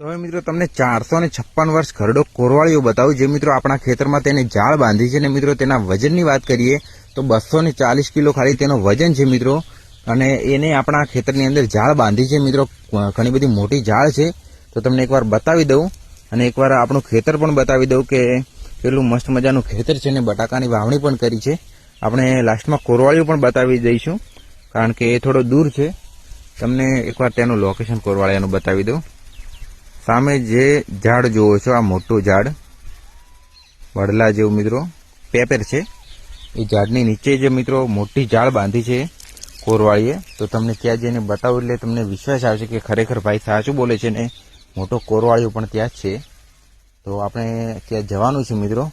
તો હવે મિત્રો, તમને ચારસો ને છપ્પન વર્ષ ખરડો કોરવાળીઓ બતાવું, જે મિત્રો આપણા ખેતરમાં તેને જાળ બાંધી છે ને મિત્રો, તેના વજનની વાત કરીએ, તો બસો ને ચાલીસ કિલો ખાલી તેનો વજન છે મિત્રો, અને એને આપણા ખેતરની અંદર જાળ બાંધી છે મિત્રો ઘણી બધી મોટી જાળ છે. તો તમને એકવાર બતાવી દઉં, અને એકવાર આપણું ખેતર પણ બતાવી દઉં કે કેટલું મસ્ત મજાનું ખેતર છે ને બટાકાની વાવણી પણ કરી છે. આપણે લાસ્ટમાં કોરવાળીઓ પણ બતાવી દઈશું, કારણ કે એ થોડો દૂર છે. તમને એકવાર તેનું લોકેશન કોરવાળિયાનું બતાવી દઉં. સામે જે ઝાડ જુઓ છો, આ મોટું ઝાડ, વડલા જેવું મિત્રો, પેપર છે. એ ઝાડની નીચે જે મિત્રો મોટી ઝાડ બાંધી છે, કોરવાળીએ, તો તમને ત્યાં જઈને બતાવું એટલે તમને વિશ્વાસ આવશે કે ખરેખર ભાઈ સાચું બોલે છે ને, મોટો કોરવાળીઓ પણ ત્યાં જ છે. તો આપણે ત્યાં જવાનું છે મિત્રો.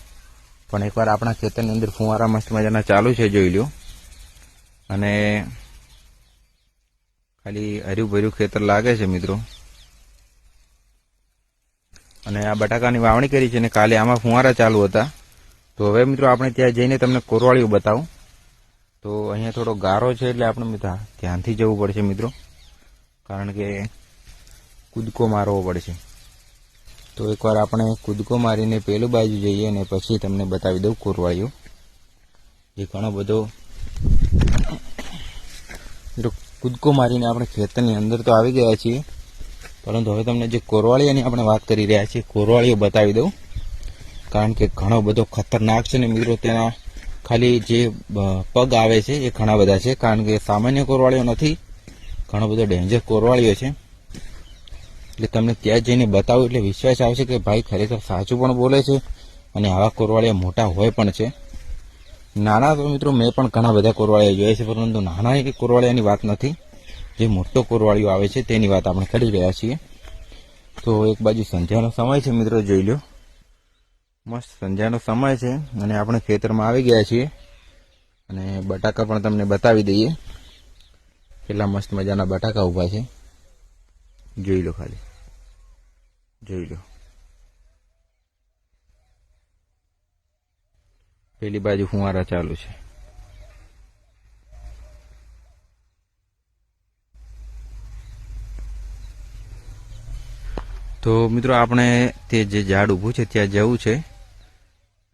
પણ એકવાર આપણા ખેતરની અંદર ફુવારા મસ્ત મજાના ચાલુ છે, જોઈ લ્યો. અને ખાલી હર્યું ભર્યું ખેતર લાગે છે, મિત્રો. અને આ બટાકાની વાવણી કરી છે અને કાલે આમાં ફુવારા ચાલુ હતા. તો હવે મિત્રો આપણે ત્યાં જઈને તમને કોરવાળીઓ બતાવું. તો અહીંયા થોડો ગારો છે એટલે આપણે મિત્રો ધ્યાનથી જવું પડશે મિત્રો. કારણ કે કૂદકો મારવો પડશે. તો એકવાર આપણે કૂદકો મારીને પેલું બાજુ જઈએ અને પછી તમને બતાવી દઉં કોરવાળીઓ. એ ઘણો બધો કૂદકો મારીને આપણે ખેતરની અંદર તો આવી ગયા છીએ. પરંતુ હવે તમને જે કોરવાળિયાની આપણે વાત કરી રહ્યા છીએ, કોરવાળીઓ બતાવી દઉં. કારણ કે ઘણો બધો ખતરનાક છે ને મિત્રો, તેના ખાલી જે પગ આવે છે એ ઘણા બધા છે. કારણ કે સામાન્ય કોરવાળીઓ નથી, ઘણો બધો ડેન્જર કોરવાળીઓ છે. એટલે તમને ત્યાં જઈને બતાવું, એટલે વિશ્વાસ આવશે કે ભાઈ ખરેખર સાચું પણ બોલે છે અને આવા કોરવાળિયા મોટા હોય પણ છે. નાના તો મિત્રો, મેં પણ ઘણા બધા કોરવાળિયા જોયા છે, પરંતુ નાના એ કોરવાળિયાની વાત નથી. જે મોટો કોરવાળીઓ આવે છે તેની વાત આપણે કરી રહ્યા છીએ. તો એક બાજુ સંધ્યાનો સમય છે મિત્રો, જોઈ લો. મસ્ત સંધ્યાનો સમય છે અને આપણે ખેતરમાં આવી ગયા છીએ. અને બટાકા પણ તમને બતાવી દઈએ. કેટલા મસ્ત મજાના બટાકા ઊભા છે. જોઈ લો ખાલી. જોઈ લો. પેલી બાજુ ફુવારા ચાલુ છે. તો મિત્રો આપણે તે જે ઝાડ ઊભું છે ત્યાં જવું છે.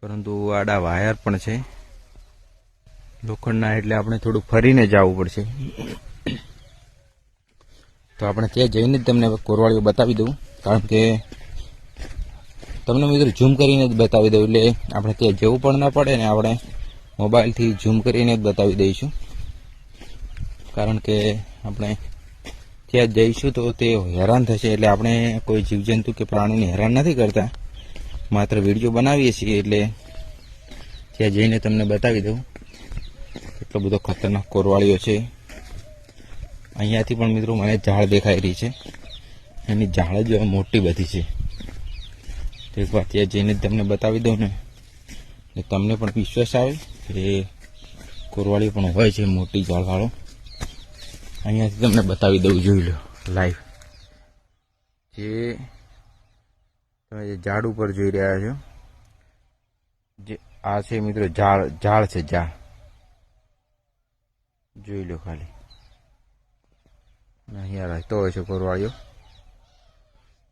પરંતુ આડા વાયર પણ છે. લોખંડના એટલે આપણે થોડું ફરીને જવું પડશે. તો આપણે ત્યાં જઈને જ તમને કોરવાળીઓ બતાવી દઉં. કારણ કે તમને મિત્રો ઝૂમ કરીને જ બતાવી દઉં. એટલે આપણે ત્યાં જવું પણ ના પડે ને આપણે મોબાઈલથી ઝૂમ કરીને જ બતાવી દઈશું. કારણ કે આપણે ત્યાં જઈશું તો તે હેરાન થશે. એટલે આપણે કોઈ જીવજંતુ કે પ્રાણીને હેરાન નથી કરતા. માત્ર વીડિયો બનાવીએ છીએ એટલે ત્યાં જઈને તમને બતાવી દઉં. એટલો બધો ખતરનાક કોરવાળીઓ છે. અહીંયાથી પણ મિત્રો મને ઝાડ દેખાઈ રહી છે. એની ઝાડ જ મોટી બધી છે. તો એકવાર ત્યાં જઈને તમને બતાવી દઉં ને. તમને પણ વિશ્વાસ આવે કે કોરવાળી પણ હોય છે મોટી ઝાડવાળો. અહીંયાથી તમને બતાવી દઉં, જોઈ લો લાઈવ જે તમે જે ઝાડ ઉપર જોઈ રહ્યા છો, જે આ છે મિત્રો, ઝાડ ઝાડ છે ઝાડ. જોઈ લો ખાલી. અહીંયા રહેતો હોય છે કોરવાળીઓ.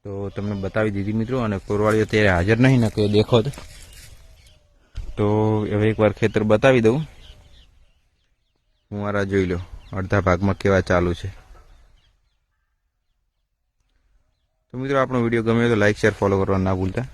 તો તમને બતાવી દીધી મિત્રો, અને કોરવાળીઓ ત્યારે હાજર નહીં, ને કે દેખો તો હવે એકવાર ખેતર બતાવી દઉં. હું મારા જોઈ લો. અડધા ભાગમાં કેવા ચાલુ છે. તો મિત્રો આપણો વીડિયો ગમે તો લાઈક શેર ફોલો કરવા ના ભૂલતા.